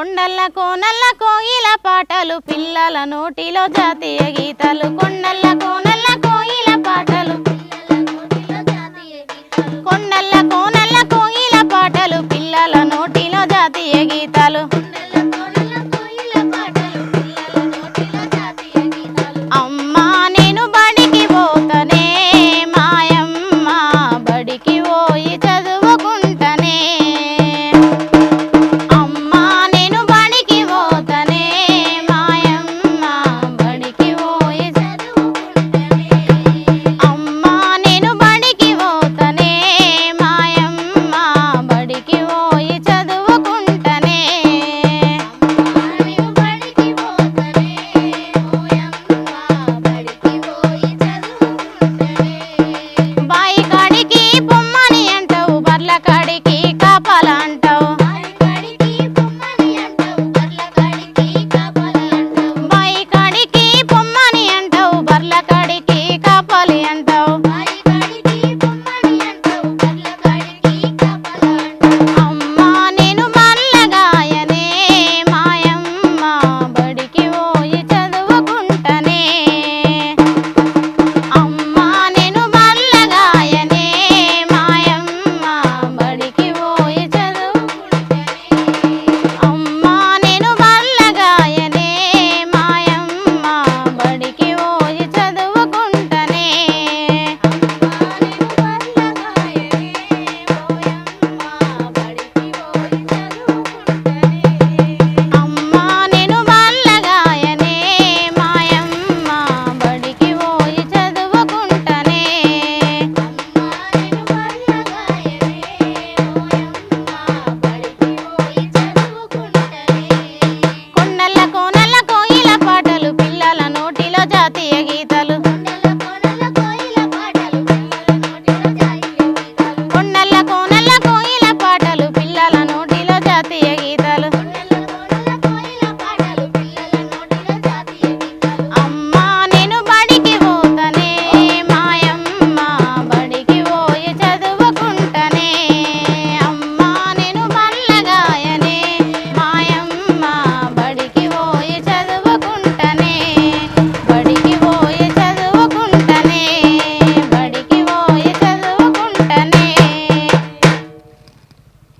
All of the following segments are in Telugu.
కొండల్ల కోనల్ల కోయిల పాటలు పిల్లల నోటిలో జాతీయ గీతాలు. కొండల్ల కోన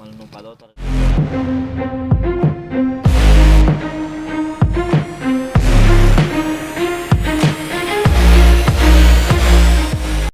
Manuel Padota.